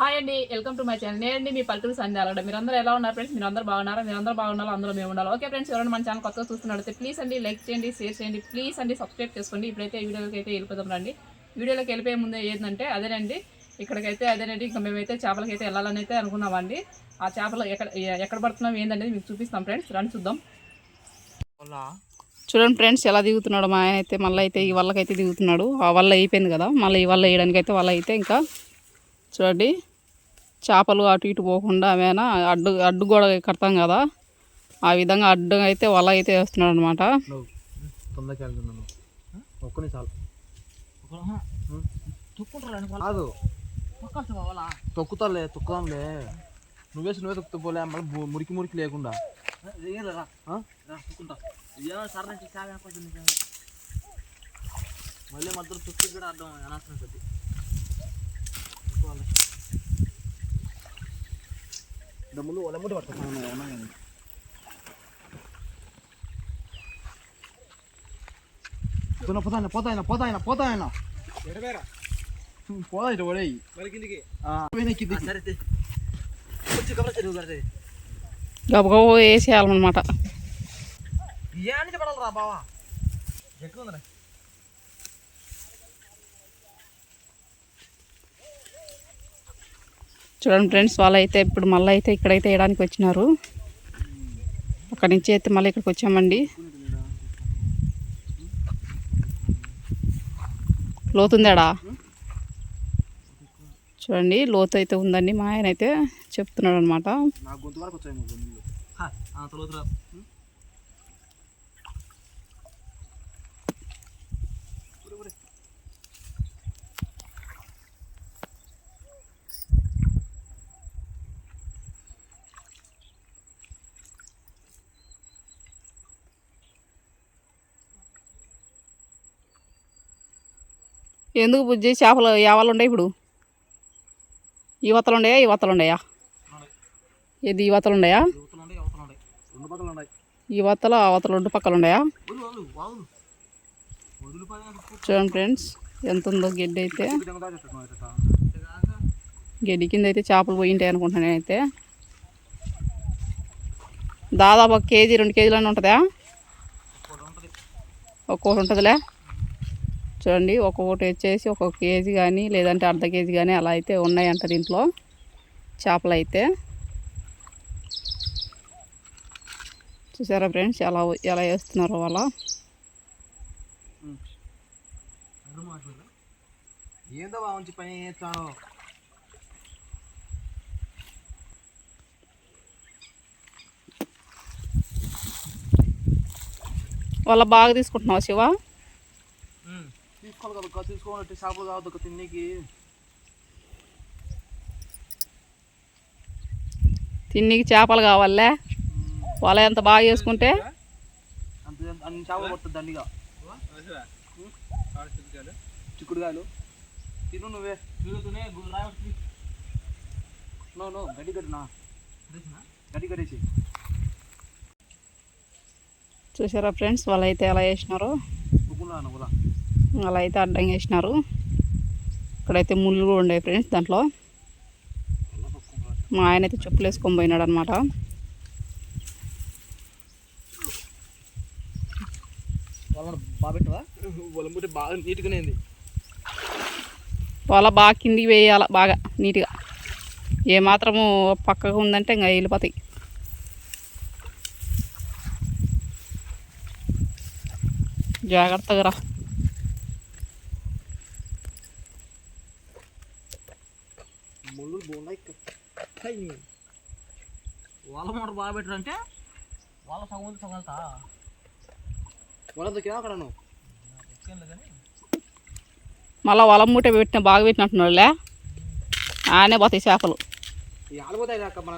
Hi అండి welcome to my channel నేనండి మీ పల్లెటూరు సంధ్యాలడ మీరందరూ ఎలా ఉన్నారు ఫ్రెండ్స్ మీరందరూ బాగున్నారా? మీరందరూ బాగున్నారా అందులో మేము ఉండాలి? ఓకే ఫ్రెండ్స్ ఎవరైనా మన ఛానల్ కొత్తగా చూస్తున్నట్లయితే ప్లీజ్ అండి లైక్ చేయండి షేర్ చేయండి ప్లీజ్ అండి సబ్స్క్రైబ్ చేసుకోండి. ఇప్పుడైతే ఈ వీడియోకి అయితే వెళ్ళిపోదాం రండి. వీడియోలోకి వెళ్ళిపోయే ముందే ఏంటంటే అదేనండి ఇక్కడికైతే అదేనండి ఇంకా మేమైతే చేపలకి అయితే వెళ్ళాలని అయితే అనుకున్నామండి. ఆ చేపలు ఎక్కడ ఎక్కడ పడుతున్నాం ఏందనేది మీకు చూపిస్తాం ఫ్రెండ్స్ రండి చూద్దాం. చూడండి ఫ్రెండ్స్ ఎలా దిగుతున్నాడు మా ఆయన అయితే మళ్ళీ అయితే ఈ వల్లకైతే దిగుతున్నాడు. ఆ వల్ల అయిపోయింది కదా. మళ్ళీ ఈ వల్ల వేయడానికి అయితే వల్ల అయితే ఇంకా చూడండి. చేపలు అటు ఇటు పోకుండా ఆమెనా అడ్డు అడ్డు గోడ కడతాం కదా ఆ విధంగా అడ్డు అయితే వల అయితే వేస్తున్నాడు అనమాట తొక్కుతాలే తొక్కుదాంలే నువ్వేసి నువ్వే. తొక్కుతా పోలే మళ్ళీ మురికి మురికి లేకుండా. ఆ? మళ్ళీ మధ్యలో తొక్కి కూడా అర్థం అనవసరం కొద్ది. దమ్ములు ఒలముడి పట్టుకున్నాను పోతాయన పోతాయన పోతాయన పోతాయన పోదా ఇటు కడితే గబగబ వేసేయాలన్నమాట ఏ నుంచి పడాలరా బావా? ఎక్కువ ఉందిరా. చూడండి ఫ్రెండ్స్ వాళ్ళు అయితే ఇప్పుడు మళ్ళీ అయితే ఇక్కడైతే వేయడానికి వచ్చినారు. అక్కడి నుంచి అయితే మళ్ళీ ఇక్కడికి వచ్చామండి. లోతుందాడా చూడండి లోతు అయితే ఉందండి మా ఆయన అయితే చెప్తున్నాడు అనమాట ఎందుకు బుజ్జి చేపలు యావాలు ఉన్నాయి ఇప్పుడు? ఈ వత్తలు ఉన్నాయా ఈ వత్తలు ఉన్నాయా ఏది ఈ వత్తలు ఉన్నాయా యువతలు రెండు పక్కలు ఈ వత్తలు ఆ వత్తలు రెండు పక్కలు ఉన్నాయా చూడండి ఫ్రెండ్స్ ఎంత ఉందో గడ్డి అయితే. గడ్డి కింద అయితే చేపలు పోయింటాయి అనుకుంటున్నాను నేనైతే. దాదాపు ఒక కేజీ రెండు కేజీలన్నీ ఉంటుందా? ఒక్కోటి ఉంటుందిలే. చూడండి. ఒక్కొక్కటి వచ్చేసి ఒక్కొక్క కేజీ కానీ లేదంటే అర్ధ కేజీ కానీ అలా అయితే ఉన్నాయంట దీంట్లో. చేపలు అయితే. చూసారా ఫ్రెండ్స్ ఎలా ఎలా వేస్తున్నారు వాళ్ళ అరువు మాట్లాడరా ఏందో బాగుంచి పని చేస్తాను వాళ్ళ బాగా తీసుకుంటున్నావా శివ? తీసుకోవాలి కదా తీసుకోవాలంటే షాపులు కావద్దు ఒక తిన్నీకి తిన్నికి చేపలు కావాలే? వాళ్ళ ఎంత బాగా చేసుకుంటే? అంత అన్ని చేపలు పడుతుంది దండిగా. చిక్కుడుకాయలు. తిను నువ్వే. తిరుగుతూనే రాయవచ్చు నో నో గడ్డి కట్టినా. గడ్డి కట్టేసి. చూసారా ఫ్రెండ్స్ వాళ్ళు అయితే ఎలా వేసినారో ఉక్కున్నాను కూడా అలా అయితే అడ్డంగా వేసినారు. ఇక్కడైతే ముళ్ళు కూడా ఉండే ఫ్రెండ్స్ దాంట్లో. మా ఆయన అయితే చెప్పులు వేసుకొని పోయినాడు అనమాట వాళ్ళ బాగా కిందికి వేయాల బాగా నీట్గా. ఏ మాత్రము పక్కగా ఉందంటే ఇంకా వెళ్ళిపోతాయి. జాగ్రత్తగా రా ముళ్ళు బాగున్నాయి వాళ్ళ మోటార్ బాగా పెట్టారంటే వాళ్ళ సగం ఉంది సగం వెళ్తా. వాళ్ళ దొక్కినా అక్కడ నువ్వు మళ్ళీ వాళ్ళ మూట పెట్టిన బాగా పెట్టినట్టున్నాడులే. ఆనే పోతాయి చేపలు.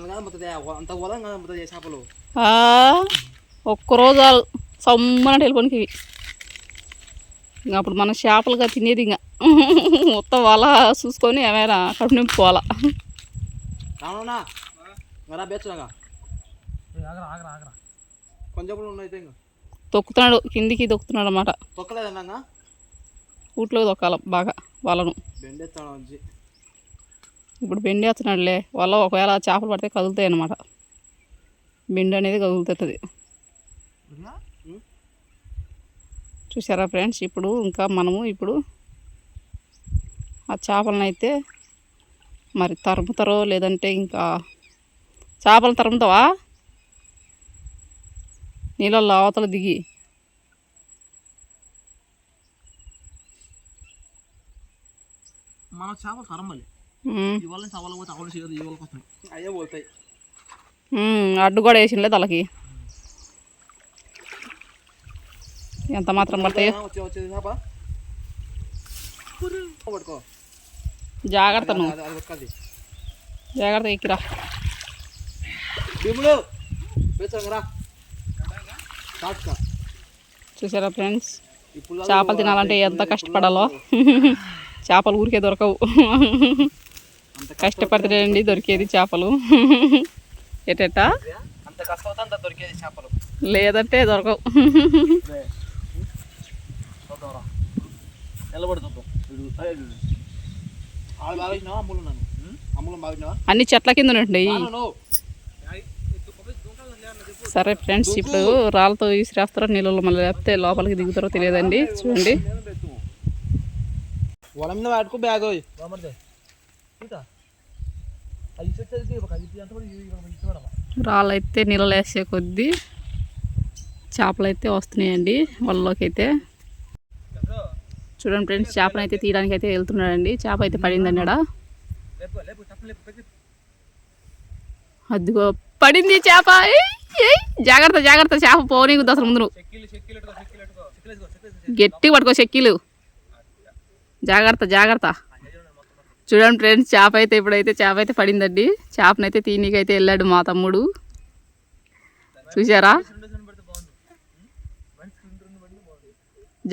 కాదు పోతుంది అంత పోదాం కదా పోతుంది చేపలు. ఆ, ఒక్కరోజు చాలు సమ్మనంటే వెళ్ళిపోనికి ఇవి ఇంకా అప్పుడు మనం చేపలుగా తినేది ఇంకా. మొత్తం వాళ్ళ చూసుకొని ఏమైనా కడుపు నింపుకోవాలా. రావణా మరా బేచ్చుగా ఆగరా ఆగరా ఆగరా. కొంచెం కూడా ఇంకా. తొక్కుతున్నాడు కిందికి తొక్కుతున్నాడు అనమాట తొక్కలేదన్నా ఊట్లోకి తొక్కాలి బాగా వాళ్ళను. బెండెత్తాడు మంచి ఇప్పుడు బెండి వస్తున్నాడులే వల్ల ఒకవేళ చేపలు పడితే కదులుతాయి అన్నమాట. బెండి అనేది కదులుతుంది. చూసారా ఫ్రెండ్స్ ఇప్పుడు ఇంకా మనము ఇప్పుడు ఆ చేపలను అయితే మరి తరుముతారో లేదంటే ఇంకా చేపలు తరుముతావా? నీళ్ళల్లో అవతల దిగి. మన చేపలు తరమలి. ఉమ్, ఇవాళ చేపలు పోతే అవలు చేయదు ఇవాళ కోసం అయ్యే పోతాయి. ఉమ్, అడ్డు కూడా వేసిండే తలకి. ఎంత మాత్రం పడతాయో? పట్టుకో. జాగ్రత్త నువ్వు. జాగ్రత్త ఎక్కిరా. చూసారా ఫ్రెండ్స్? చేపలు తినాలంటే ఎంత కష్టపడాలో. చేపలు ఊరికే దొరకవు. కష్టపడితేనండి దొరికేది చేపలు. ఎటెట్టా అంత కష్టం అంత దొరికేది చేపలు. లేదంటే దొరకవు. నిలబడి చూద్దాం. అన్ని చెట్ల కింద ఉంటాయి నో సరే ఫ్రెండ్స్ ఇప్పుడు రాళ్ళతో విసిరేస్తారో నీళ్ళలో మళ్ళీ లేకపోతే లోపలికి దిగుతారో తెలియదండి. చూడండి. వాళ్ళ మీద పట్టుకో బ్యాగ్ రాళ్ళు అయితే నీళ్ళలో వేసే కొద్దీ చేపలు అయితే వస్తున్నాయండి వాళ్ళలోకి అయితే. చూడండి ఫ్రెండ్స్ చేపను అయితే తీయడానికి అయితే వెళ్తున్నాడండి. చేప అయితే పడిందండి ఆడ అదిగో పడింది చేప. ఏయ్, జాగ్రత్త జాగ్రత్త చేప పోనీకుద్ది అసలు ముందు గట్టిగా పట్టుకో చెక్కీలు. జాగ్రత్త జాగ్రత్త. చూడండి ఫ్రెండ్స్ చేప అయితే ఇప్పుడైతే చేప అయితే పడిందండి. చేపనైతే తీనీకైతే వెళ్ళాడు మా తమ్ముడు. చూసారా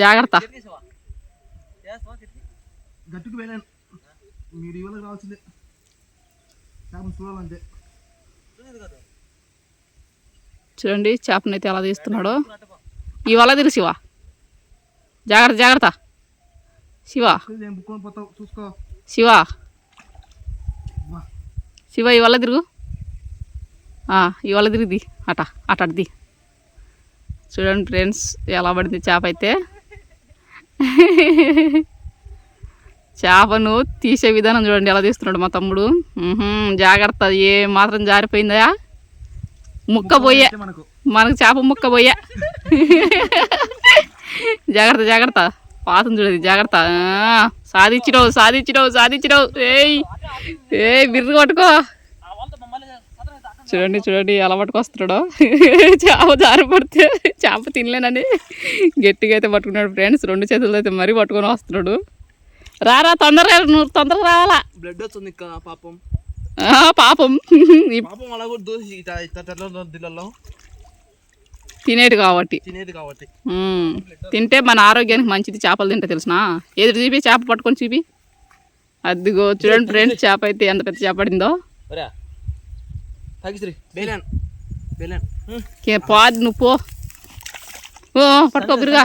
జాగ్రత్త. గట్టుకు వెళ్ళాను మీరు ఇవాళ రావాల్సిందే. చేపలు చూడాలంటే. చూడండి చేపనైతే ఎలా తీస్తున్నాడో. వల తిరు శివ. జాగ్రత్త జాగ్రత్త. శివ. శివ. శివ వల్ల తిరుగు. తిరిగిది అట అట అటుది చూడండి ఫ్రెండ్స్ ఎలా పడింది చేప అయితే. చేపను తీసే విధానం చూడండి ఎలా తీస్తున్నాడు మా తమ్ముడు. జాగ్రత్త ఏ మాత్రం జారిపోయిందా? ముక్క పోయే. మనకు. చేప ముక్క పోయా. జాగ్రత్త జాగ్రత్త. పాతం చూడదు జాగ్రత్త. సాధించినావు సాధించినావు సాధించినావు ఏయ్ ఏయ్ బిర్రు పట్టుకో. చూడండి చూడండి ఎలా పట్టుకొస్తున్నాడో. చేప జారి పడితే చేప తినలేనని గట్టిగా అయితే పట్టుకున్నాడు ఫ్రెండ్స్ రెండు చేతులతో అయితే మరీ పట్టుకొని వస్తున్నాడు. రారా తొందరగా నువ్వు తొందరగా రావాలా? బ్లడ్ వస్తుంది ఇంకా పాపం. పాపం. పాపం అలా కూడా దోసి తినేటి కాబట్టి. తినేది కాబట్టి. తింటే మన ఆరోగ్యానికి మంచిది చేపలు తింటే తెలిసిన? ఎదురు చూపి చేప పట్టుకొని చూపి. అదిగో చూడండి ఫ్రెండ్స్ చేప అయితే ఎంత పెద్ద చేప పడిందో. ఒరే తగ్గిసిరి బేలాన్ బేలాన్. కే పాది నువ్వు పో. ఓ పట్టుకో బిరుగా.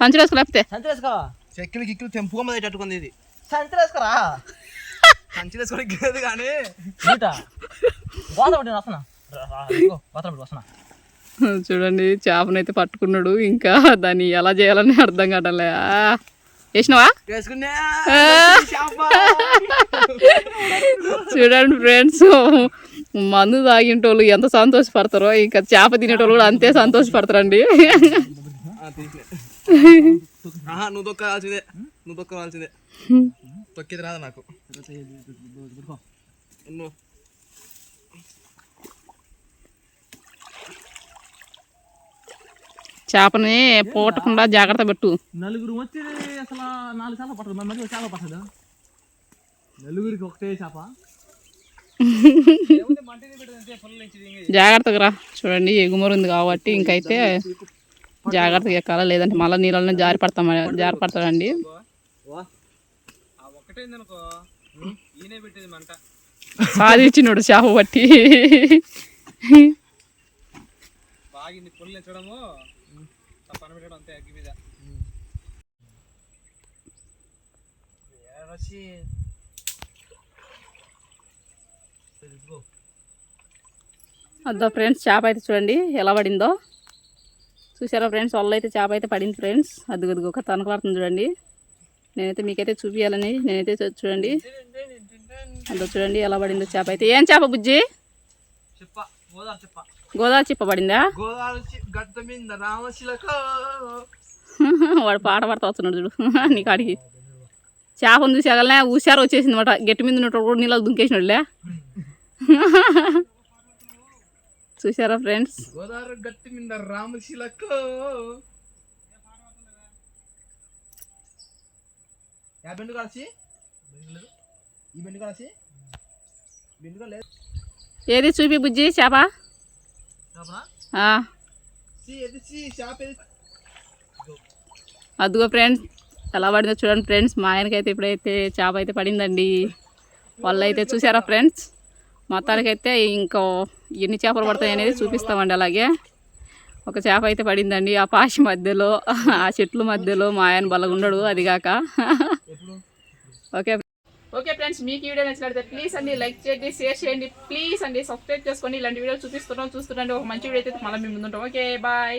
సంచులు వేసుకో లేకపోతే. చెక్కులు గిక్కులు తెంపుగా మీద తట్టుకుంది ఇది. సంచి వేసుకోరా కంచి వేసుకోలేదు కానీ. నీట గోత పట్టి వస్తున్నా. పట్టి వస్తున్నా. చూడండి చేపనైతే పట్టుకున్నాడు. ఇంకా దాన్ని ఎలా చేయాలని అర్థం కావట్లే ఆ, వేసినావా. చూడండి ఫ్రెండ్స్ మందు తాగింటోళ్ళు ఎంత సంతోషపడతారో ఇంకా చేప తినేటోళ్ళు కూడా అంతే సంతోషపడతారండి. ఆహా నువ్వు తొక్కాల్సిందే నువ్వు తొక్కవలసిందే తొక్కేది రాదు నాకు చేపని పోగొట్టకుండా జాగ్రత్త పెట్టు. నలుగురు వచ్చి అసలు నాలుగు చేపలు పట్టదు. మరి మధ్యలో చేప పట్టదు? నలుగురికి ఒకటే చేప. జాగ్రత్తగా రా. చూడండి ఎగుమరు ఉంది కాబట్టి ఇంకైతే జాగ్రత్తగా ఎక్కాలా? లేదంటే మళ్ళీ నీళ్ళని జారి పడతాం జారి పడతాడండి. సాధించినోడు చేప పట్టి అద్దా ఫ్రెండ్స్ చేప అయితే చూడండి ఎలా పడిందో. చూసారా ఫ్రెండ్స్? వల్ల అయితే చేప అయితే పడింది ఫ్రెండ్స్. అది అదిగో ఒక తనకలాడుతుంది చూడండి. నేనైతే మీకైతే చూపించాలని నేనైతే చూడండి. అదో చూడండి ఎలా పడిందో చేప అయితే ఏం చేప బుజ్జి? గోదావరి చెప్ప. పడిందా? వాడు పాట పాడుతూ వస్తున్నాడు చూడు. నీ కాడికి చేపను చూసేగలనే హుషారు వచ్చేసింది అనమాట. గట్టి మీద ఉన్నట్టు కూడా నీళ్ళకి దుంకేసినోళ్ళే. చూసారా ఫ్రెండ్స్? గోదావరి గట్టి మీద రామశిలక. యా బెండు కాల్సి ఈ బెండు కాల్సి బెండు లేదు. ఏది చూపి బుజ్జి చేప? అదిగో ఫ్రెండ్స్ ఎలా పడిందో చూడండి ఫ్రెండ్స్. మా ఆయనకైతే ఇప్పుడైతే చేప అయితే పడిందండి. వాళ్ళు అయితే చూసారా ఫ్రెండ్స్? మొత్తానికైతే ఇంకో ఎన్ని చేపలు పడతాయి అనేది చూపిస్తామండి అలాగే. ఒక చేప అయితే పడిందండి ఆ పాషి మధ్యలో ఆ చెట్ల మధ్యలో మా ఆయన బలగుండడు అదిగాక ఓకే. ఓకే ఫ్రెండ్స్ మీకు వీడియో నచ్చినట్లయితే ప్లీజ్ అండి లైక్ చేయండి షేర్ చేయండి ప్లీజ్ అండి సబ్స్క్రైబ్ చేసుకోండి ఇలాంటి వీడియో చూపిస్తున్నాం చూస్తుండండి ఒక మంచి వీడియో అయితే మళ్ళీ మేము ముందుంటాం. Okay bye